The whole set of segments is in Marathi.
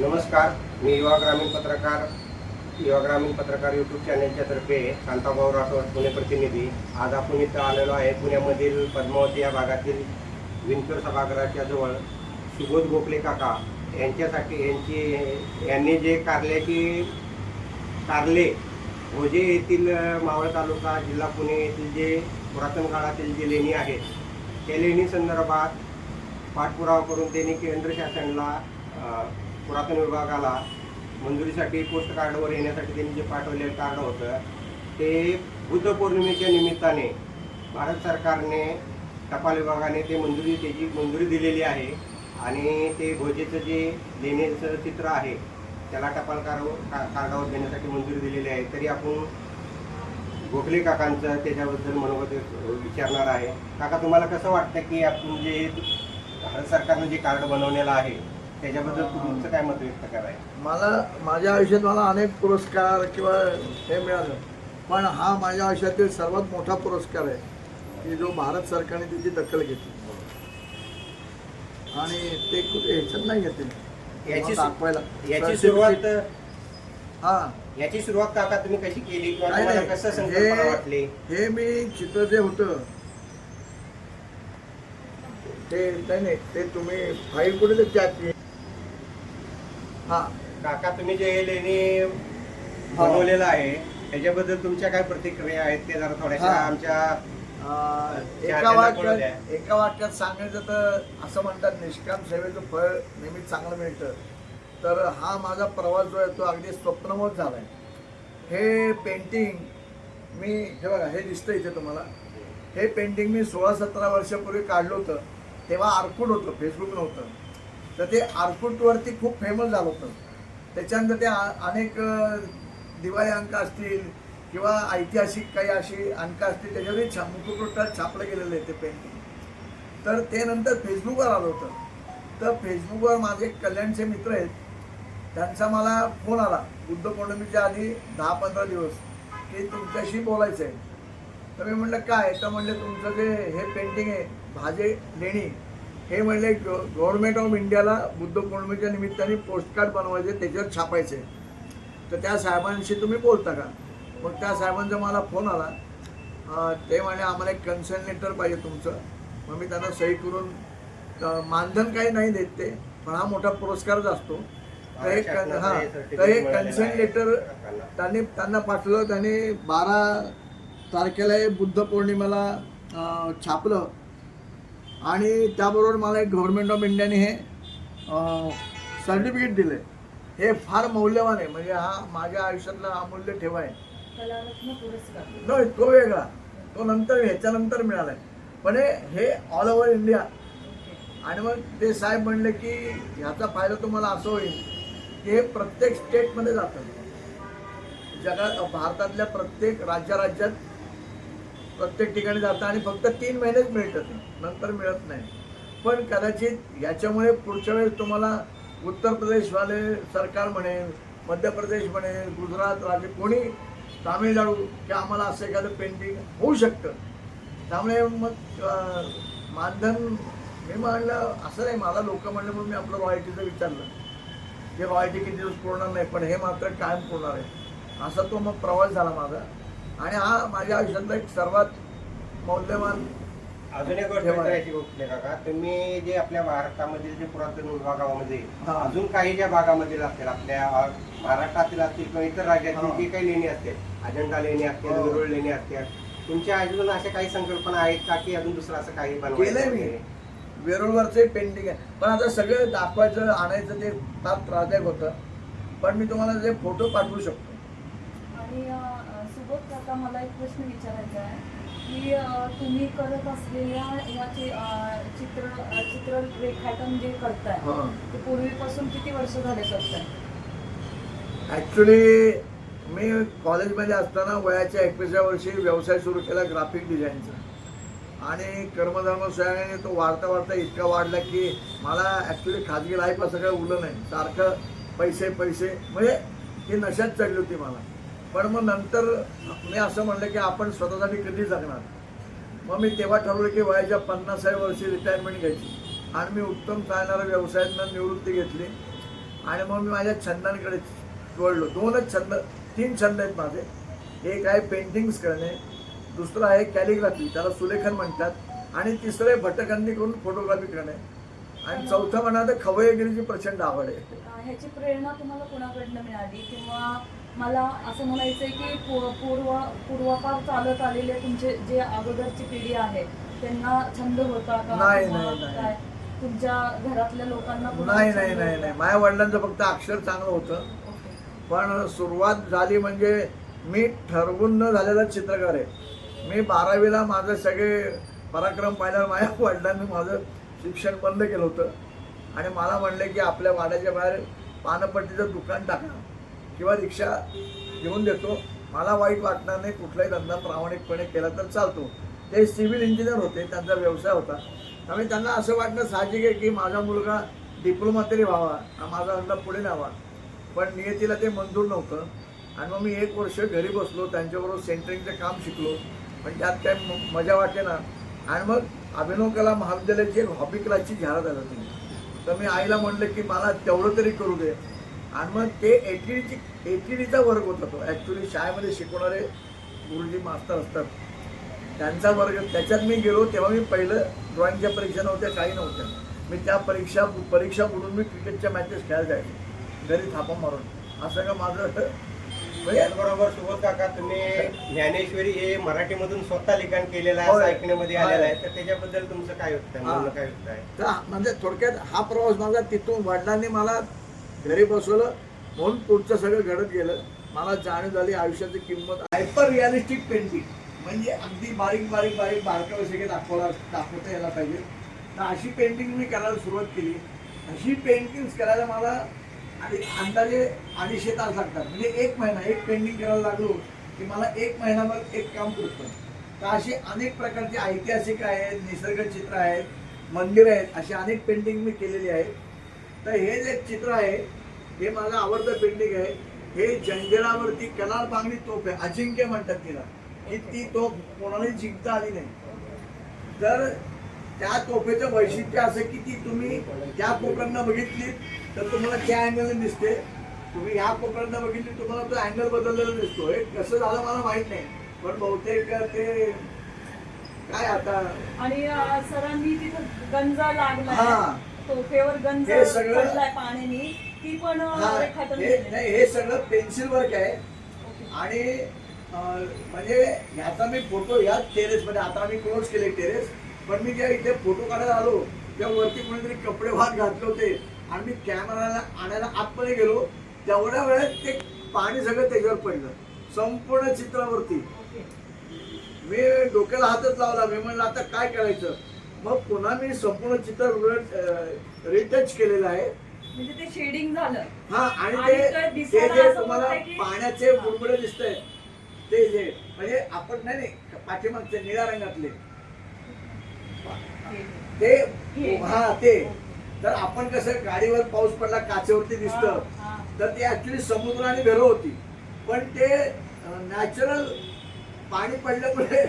नमस्कार मी युवा ग्रामीण पत्रकार युवा ग्रामीण पत्रकार यूट्यूब चॅनलच्या तर्फे शांताभाऊ राठोड पुणे प्रतिनिधी. आज आपण इथं आलेलो आहे पुण्यामधील पद्मावती या भागातील विंचूर सभागृहाच्या जवळ. सुबोध गोखले काका यांच्यासाठी यांची यांनी जे कारल्याची कारले भोजे येथील मावळ तालुका जिल्हा पुणे येथील जे पुरातन काळातील जे लेणी आहेत त्या लेणी संदर्भात पाठपुरावा करून त्यांनी केंद्र शासनाला पुरातन विभागाला मंजुरीसाठी पोस्ट कार्डवर येण्यासाठी त्यांनी जे पाठवलेलं कार्ड होतं ते बुद्ध पौर्णिमेच्या निमित्ताने भारत सरकारने टपाल विभागाने ते मंजुरी त्याची मंजुरी दिलेली आहे आणि ते भोजेचं जे लेण्याचं चित्र आहे त्याला टपाल कार का- कार्डावर देण्यासाठी मंजुरी दिलेली आहे. तरी आपण गोखले काकांचं त्याच्याबद्दल मनोगत विचारणार आहे. काका तुम्हाला कसं वाटतं की आपण जे भारत सरकारनं जे कार्ड बनवलेलं आहे त्याच्याबद्दल तुमचं काय मत व्यक्त करायचं मला माझ्या आयुष्यात मला अनेक पुरस्कार किंवा हे मिळालं. पण हा माझ्या आयुष्यातील सर्वात मोठा पुरस्कार आहे की जो भारत सरकारने त्याची दखल घेतली. आणि ते कुठे ह्याच्यात नाही घेतले. याची दाखवायला. याची सुरुवात हा. याची सुरुवात काका तुम्ही कशी केली हे- वाटली? हे मी चित्र जे होतं ते नाही ते तुम्ही फाईल कुठे त्यात? हा. काका तुम्ही जे हे लेणी बनवलेलं आहे त्याच्याबद्दल तुमच्या काय प्रतिक्रिया आहेत ते जरा थोड्याशा हा. आमच्या एका वाक्यात एका वाक्यात सांगायचं तर असं म्हणतात निष्काम सेवेचं फळ नेहमी चांगलं मिळतं. तर हा माझा प्रवास जो आहे तो अगदी स्वप्नवत झाला आहे हे पेंटिंग मी हे बघा हे दिसतं इथे तुम्हाला. हे पेंटिंग मी सोळा सतरा वर्षापूर्वी काढलं होतं तेव्हा आरकूट होतं फेसबुक नव्हतं. तर ते आर्कुटवरती खूप फेमस झालं होतं. त्याच्यानंतर ते आ- अनेक दिवाळी अंक असतील किंवा ऐतिहासिक काही अशी अंक असतील त्याच्यावरही छा मुखपृष्ठात छापलं गेलेलं आहे ते पेंटिंग तर ते नंतर फेसबुकवर आलं होतं. तर फेसबुकवर माझे कल्याणचे मित्र आहेत त्यांचा मला फोन आला बुद्ध पौर्णिमेच्या आधी दहा पंधरा दिवस की तुमच्याशी बोलायचं आहे तर मी म्हटलं काय? तर म्हणलं तुमचं जे हे पेंटिंग आहे भाजे लेणी हे म्हणले गव्हर्नमेंट ऑफ इंडियाला बुद्ध पौर्णिमेच्या निमित्ताने पोस्टकार्ड बनवायचे त्याच्यावर छापायचे. तर त्या साहेबांशी तुम्ही बोलता का? मग त्या साहेबांचा मला फोन आला. ते म्हणे आम्हाला एक कन्सर्न लेटर पाहिजे तुमचं. मग मी त्यांना सही करून मानधन काही नाही देत ते पण हा मोठा पुरस्कारच असतो. तर हे कन हां तर हे कन्सर्न लेटर त्यांनी त्यांना पाठवलं. त्यांनी बारा तारखेला हे बुद्ध पौर्णिमेला छापलं. आणि त्याबरोबर मला एक गव्हर्नमेंट ऑफ इंडियाने हे सर्टिफिकेट दिले हे फार मौल्यवान आहे. म्हणजे हा माझ्या आयुष्यातला अमूल्य ठेवा आहे. नाही तो वेगळा. तो नंतर ह्याच्यानंतर मिळालाय. पण हे- हे ऑल ओव्हर इंडिया आणि मग ते साहेब म्हणले की ह्याचा फायदा तुम्हाला असं होईल की हे प्रत्येक स्टेटमध्ये जातं. जगात भारतातल्या प्रत्येक राज्याराज्यात प्रत्येक ठिकाणी जातं आणि फक्त तीन महिनेच मिळतं ते नंतर मिळत नाही. पण कदाचित याच्यामुळे पुढच्या वेळेस तुम्हाला उत्तर प्रदेशवाले सरकार म्हणेल मध्य प्रदेश म्हणेल गुजरात राज्य कोणी तामिळनाडू की आम्हाला असं एखादं पेंटिंग होऊ शकतं. त्यामुळे मग मानधन मी म्हणलं असं नाही. मला लोक म्हणलं म्हणून मी आपलं रॉयल्टीचं विचारलं. की रॉयल्टी किती दिवस पुरणार नाही पण हे मात्र कायम पुरणार आहे. असा तो मग प्रवास झाला माझा. आणि हा माझ्या आयुष्यातला एक सर्वात मौल्यवान अजून एक गोष्ट ठेवा. विचारायची गोष्ट आहे काका तुम्ही जे आपल्या भारतामधील जे पुरातन विभागामध्ये हा. अजून काही ज्या भागामधील असतील आपल्या अ, महाराष्ट्रातील असतील किंवा इतर राज्यातील हा. जे काही लेणी असतील अजंठा लेणी असतील हो. वेरुळ लेणी असतील तुमच्या अजून अशा काही संकल्पना आहेत का की अजून दुसरं असं काही बनवायचं केलंय मी. वगैरे? वेरूळवरचं पेंटिंग आहे पण आता सगळं दाखवायचं आणायचं ते फार त्रासदायक होतं पण मी तुम्हाला ते फोटो पाठवू शकतो आणि अ, काका मला एक प्रश्न विचारायचा आहे की तुम्ही करत असलेल्या या चित्र चित्र रेखाटन जे करताय हां. ते पूर्वीपासून किती वर्ष झाले करताय? ॲक्च्युली मी कॉलेजमध्ये असताना वयाच्या एकविसाव्या वर्षी व्यवसाय सुरू केला ग्राफिक डिझाईनचा आणि कर्मधर्म सोयाने तो वाढता वाढता इतका वाढला की मला ॲक्च्युली खाजगी लाईफ असं काही उरलं नाही. सारखं पैसे पैसे म्हणजे ही नशात चढली होती मला. पण मग नंतर मी असं म्हणलं की आपण स्वतःसाठी कधी जगणार? मग मी तेव्हा ठरवलं की वयाच्या पन्नासाव्या वर्षी रिटायरमेंट घ्यायची. आणि मी उत्तम चालणाऱ्या व्यवसायातनं निवृत्ती घेतली. आणि मग मी माझ्या छंदांकडे वळलो. दोनच छंद तीन छंद आहेत माझे. एक आहे पेंटिंग्स करणे. दुसरं आहे कॅलिग्राफी त्याला सुलेखन म्हणतात. आणि तिसरं आहे भटकंदी करून फोटोग्राफी करणे. आणि चौथं म्हणा तर खवयगिरीची प्रचंड आवड आहे. ह्याची प्रेरणा तुम्हाला कोणाकडनं मिळाली? किंवा मला असं म्हणायचं आहे की पू- पूर्व पूर्वापार चालत आलेले तुमचे जे अगोदरची पिढी आहे त्यांना छंद होता का? नाही, किंवा नाही, नाही. काय? तुमच्या घरातल्या लोकांना नाही छंद नाही नाही होता? नाही. माझ्या वडिलांचं फक्त अक्षर चांगलं होतं. ओके. पण सुरुवात झाली म्हणजे मी ठरवून न झालेला चित्रकार आहे. मी बारावीला माझं सगळे पराक्रम पाहिल्यावर माझ्या वडिलांनी माझं शिक्षण बंद केलं होतं. आणि मला म्हणले की आपल्या वाड्याच्या बाहेर पानपट्टीचं दुकान टाका. किंवा रिक्षा घेऊन देतो. मला वाईट वाटणार नाही कुठलाही धंदा प्रामाणिकपणे केला तर चालतो. ते सिव्हिल इंजिनियर होते त्यांचा व्यवसाय होता. त्यामुळे त्यांना असं वाटणं साहजिक आहे की माझा मुलगा डिप्लोमा तरी व्हावा हा माझा धंदा पुढे न्यावा. पण नियतीला ते मंजूर नव्हतं. आणि मग मी एक वर्ष घरी बसलो त्यांच्याबरोबर सेंटरिंगचं काम शिकलो. पण त्यात काय म- मजा वाटे ना. आणि मग अभिनव कला महाविद्यालयाची एक हॉबी क्लासची जाहिरात आली होती. तर मी आईला म्हणलं की मला तेवढं तरी करू दे. आणि मग ते एटीडीची एटीडीचा वर्ग होता तो. ॲक्च्युली शाळेमध्ये शिकवणारे गुरुजी मास्तर असतात. त्यांचा वर्ग त्याच्यात मी गेलो तेव्हा मी पहिलं ड्रॉइंगच्या परीक्षा नव्हत्या काही नव्हत्या. मी त्या परीक्षा परीक्षा बुडून मी क्रिकेटच्या मॅचेस खेळायला जायचो. घरी थापा मारून. असं का माझं म्हणजे त्याचबरोबर सुबोध काका तुम्ही ज्ञानेश्वरी हे मराठीमधून स्वतः लिखाण केलेलं आहे ऐकण्यामध्ये आलेलं आहे. तर त्याच्याबद्दल तुमचं काय हा. म्हणणं काय युक्त आहे? तर म्हणजे थोडक्यात हा प्रवास माझा तिथून वडिलांनी मला घरी बसवलं म्हणून पुढचं सगळं घडत गेलं. मला जाणीव झाली आयुष्याची किंमत हायपर रिअलिस्टिक पेंटिंग म्हणजे अगदी बारीक बारीक बारीक बारकावे सगळे दाखवला दाखवता यायला पाहिजे. तर अशी पेंटिंग मी करायला सुरुवात केली. अशी पेंटिंग्स करायला मला आणि अंदाजे अडीचशे तास लागतात. म्हणजे एक महिना एक पेंटिंग करायला लागलो की मला एक महिनाभर एक काम पुरतं. तर असे अनेक प्रकारचे ऐतिहासिक आहेत निसर्ग चित्र आहेत मंदिर आहेत अशी अनेक पेंटिंग मी केलेली आहेत. तर हे जे चित्र आहे हे माझं आवडतं पेंटिंग आहे. हे जंजिरावरती कलाल बांगडी तोफ आहे अजिंक्य म्हणतात तिला. की ती तोफ कोणालाही जिंकता आली नाही. तर त्या तोफेचं वैशिष्ट्य असं की ती तुम्ही त्या कोपऱ्यांना बघितली तर तुम्हाला त्या अँगलने दिसते. तुम्ही ह्या कोपऱ्यांना बघितली तुम्हाला तो अँगल बदललेला दिसतो हे कसं झालं मला माहीत नाही. पण बहुतेक ते काय आता? आणि सरांनी तिथं गंजा हा. तोफेवर गंज हे सगळं- पडलाय पाण्याने ती पण हा, रेखाटन हे नाही. हे सगळं पेन्सिल वर्क आहे. आणि अं, म्हणजे ह्याचा मी फोटो या टेरेस मध्ये आता आम्ही क्लोज केले टेरेस पण मी जेव्हा इथे फोटो काढायला आलो तेव्हा वरती कोणीतरी कपडे वाहत घातले होते आणि मी कॅमेराला आणायला आतमध्ये गेलो तेवढ्या वेळात ते पाणी सगळं त्याच्यावर पडलं संपूर्ण चित्रावरती ओके. मी डोक्याला हातच लावला मी म्हणलं आता काय करायचं मग पुन्हा मी संपूर्ण चित्र रिटच केलेलं आहे म्हणजे ते शेडिंग झालं हा आणि आणि ते ते ते दिसायला जे असं तुम्हाला की- पाण्याचे हा. बुडबुडे दिसतंय ते जे म्हणजे आपण नाही नाही पाठीमागचे निळ्या रंगातले. ते हे. हा ते तर आपण कसं गाडीवर पाऊस पडला काचेवरती दिसतं हा, हा. तर ते ऍक्च्युली समुद्र आणि घरं होती पण ते नॅचरल पाणी पडल्यामुळे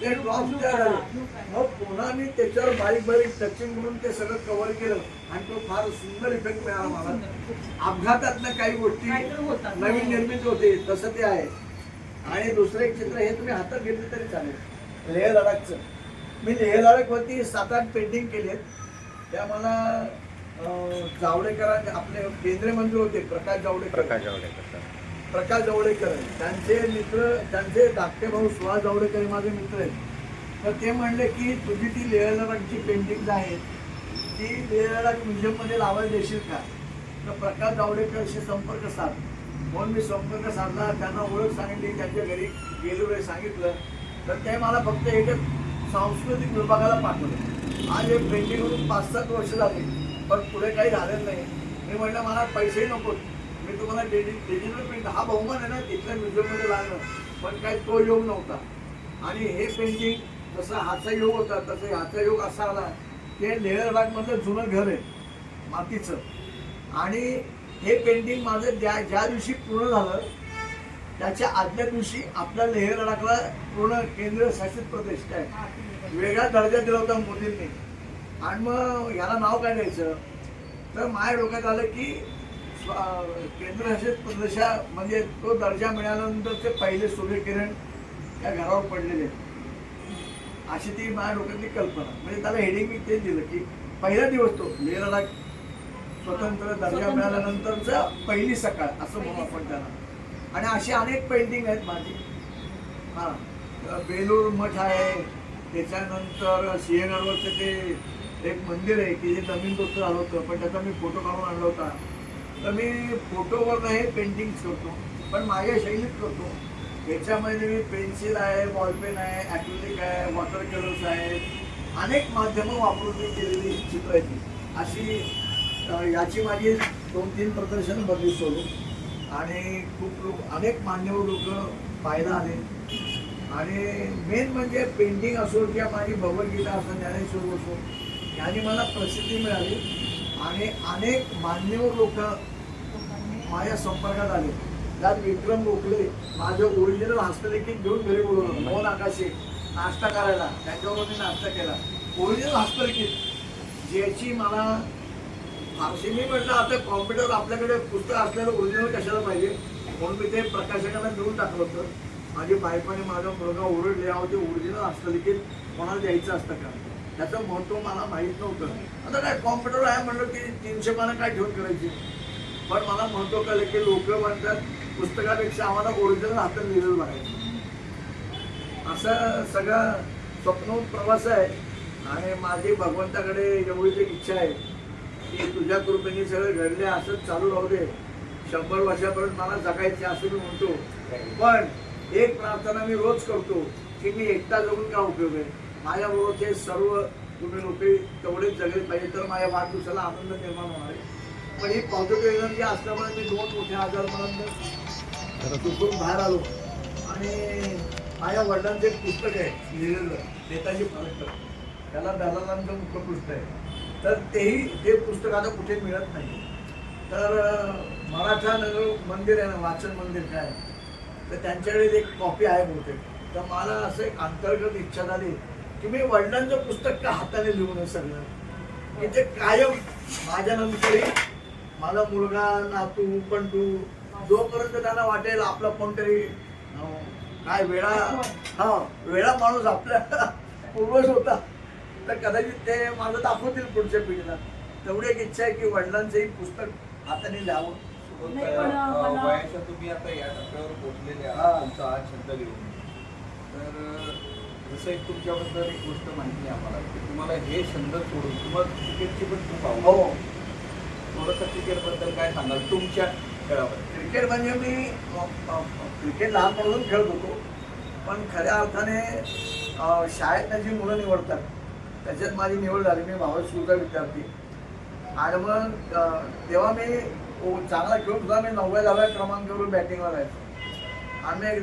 ते ड्रॉप तयार झाले मग पुन्हा मी त्याच्यावर बारीक बारीक टचिंग करून ते सगळं कव्हर केलं आणि तो फार सुंदर इफेक्ट मिळाला मला. अपघातातनं काही गोष्टी. नवीन. निर्मित होते तसं ते आहे आणि दुसरं एक चित्र हे तुम्ही हातात घेतलं तरी चालेल लेह लडाखचं मी लेह लडाखवरती सात आठ पेंटिंग केलेत त्या मला अं, जावडेकरांचे आपले केंद्रीय मंत्री होते प्रकाश जावडेकर प्रकाश जावडेकर. प्रकाश जावडेकर त्यांचे मित्र त्यांचे धाकटे भाऊ सुहास जावडेकर हे माझे मित्र आहेत. तर ते म्हणले की तुझी ती लेह लडाखची पेंटिंग्ज आहेत ती लेह लडाख म्युझियममध्ये लावायला देशील का? तर प्रकाश जावडेकरशी संपर्क साध. म्हणून मी संपर्क साधला. त्यांना ओळख सांगितली. त्यांच्या घरी गेलो हे सांगितलं. तर ते मला फक्त एक सांस्कृतिक विभागाला पाठवलं. आज हे पेंटिंग होऊन पाच सात वर्ष झाली. पण पुढे काही झालेलं नाही. मी म्हटलं मला पैसेही नको. मी तुम्हाला डिजिटल पेंट हा बहुमान आहे ना तिथल्या म्युझियममध्ये लागलं पण काही तो योग नव्हता. आणि हे पेंटिंग जसं हाचा योग होता तसं ह्याचा योग असा आला ते लेह लडाखमधलं जुनं घर आहे मातीचं. आणि हे पेंटिंग माझं ज्या ज्या दिवशी पूर्ण झालं त्याच्या आदल्या दिवशी आपल्या लेह लडाखला पूर्ण केंद्र शासित प्रदेश काय? वेगळा दर्जा दिला होता मोदींनी. आणि मग याला नाव काय द्यायचं? तर माझ्या डोक्यात आलं की केंद्रशासित प्रदेशा म्हणजे तो दर्जा मिळाल्यानंतर ते पहिले सूर्यकिरण या घरावर पडलेले. अशी ती माझ्या डोक्यातली कल्पना. म्हणजे त्याला हेडिंग मी तेच दिलं की पहिला दिवस तो लेह लडाख स्वतंत्र दर्जा. मिळाल्यानंतरचा पहिली सकाळ असं म्हणू आपण त्याला. आणि अशी अनेक पेंटिंग आहेत माझी. हा बेलूर मठ आहे त्याच्यानंतर सिंहगडवरचं ते एक मंदिर आहे की जे नवीन दोस्त झालं होतं पण त्याचा मी फोटो काढून आणला होता. तर मी फोटोवर हे पेंटिंग करतो. पण माझ्या शैलीत करतो. याच्यामध्ये मी पेन्सिल आहे बॉलपेन आहे ॲक्रिलिक आहे वॉटर कलर्स आहेत. अनेक माध्यमं वापरून मी केलेली चित्र आहेत. अशी याची माझी दोन तीन प्रदर्शनं बघित सोडून. आणि खूप लोक अनेक मान्यवर लोक पाहायला आले. आणि मेन म्हणजे पेंटिंग असो किंवा माझी भगवद्गीता असो ज्ञानेश्वर असो याने मला प्रसिद्धी मिळाली. आणि अनेक मान्यवर लोक माझ्या संपर्कात आले. त्यात विक्रम गोखले माझं ओरिजिनल हस्तलिखित घेऊन घरी बोलवलं. मोहन आकाशे नाश्ता करायला. त्याच्यावर मी नाश्ता केला. ओरिजिनल हस्तलिखित. ज्याची मला फारशी मी म्हटलं आता कॉम्प्युटर आपल्याकडे पुस्तक असलेलं ओरिजिनल कशाला पाहिजे? म्हणून मी ते प्रकाशकांना देऊन टाकलं होतं. माझी बायको आणि माझा मुलगा ओरडले अहो ते ओरिजिनल हस्तलिखित कोणाला द्यायचं असतं का? त्याचं महत्त्व मला माहीत नव्हतं. आता काय कॉम्प्युटर आहे म्हणलं की तीनशे पानं काय ठेवून करायची? पण मला महत्त्व कळलं की लोक म्हणतात पुस्तकापेक्षा आम्हाला ओरिजिनल हातात लिहिलेलं बघायचं. असं सगळं स्वप्न प्रवास आहे. आणि माझी भगवंताकडे एवढीच एक इच्छा आहे की तुझ्या कृपेने सगळं घडले असंच चालू राहू दे. शंभर वर्षापर्यंत मला जगायचे असं मी म्हणतो. पण एक प्रार्थना मी रोज करतो की मी एकटा जगून का उपयोग आहे? माझ्याबरोबर ते सर्व तुम्ही लोक तेवढेच जगले पाहिजे तर माझ्या वाढदिवसाला आनंद निर्माण होणार आहे. पण ही पॉझिटिव्ह एनर्जी असल्यामुळे मी दोन मोठ्या आजारपणांत चुकून बाहेर आलो. आणि माझ्या वडिलांचं एक पुस्तक आहे लिहिलेलं नेताजी फरकर त्याला दलालांचं मुखपृष्ठ आहे. तर तेही ते पुस्तक आता कुठे मिळत नाही. तर मराठा नगर मंदिर आहे ना वाचन मंदिर काय? तर त्यांच्याकडे एक कॉपी आहे बहुतेक. तर मला असं एक अंतर्गत इच्छा झाली की मी वडिलांचं पुस्तक का हाताने लिहून सगळं? की ते कायम माझ्यानंतरही माझा मुलगा नातू पण तू जोपर्यंत त्यांना वाटेल आपला कोणतरी काय वेळा हा वेळा माणूस आपल्या पूर्वज होता. तर कदाचित ते माझं दाखवतील पुढच्या पिढीला. तेवढी एक इच्छा आहे की वडिलांचंही पुस्तक हाताने लिहावं. वयाच्या तुम्ही आता या टप्प्यावर पोहोचलेले हा. आहात तुमचा हा छंद घेऊन तर जसं एक तुमच्याबद्दल एक गोष्ट माहिती आहे आम्हाला की तुम्हाला हे छंद सोडून तुम्हाला क्रिकेटची पण खूप आवड हो. थोडंसं क्रिकेटबद्दल काय सांगाल तुमच्या खेळाबद्दल क्रिकेट म्हणजे मी क्रिकेट लहानपणापासून खेळत होतो. पण खऱ्या अर्थाने शाळेतनं जी मुलं निवडतात त्याच्यात माझी निवड झाली. मी भावा स्कूलचा विद्यार्थी. आणि मग तेव्हा मी चांगला खेळून सुद्धा मी नवव्या दहाव्या क्रमांकावर बॅटिंगला जायचो आम्ही एकदा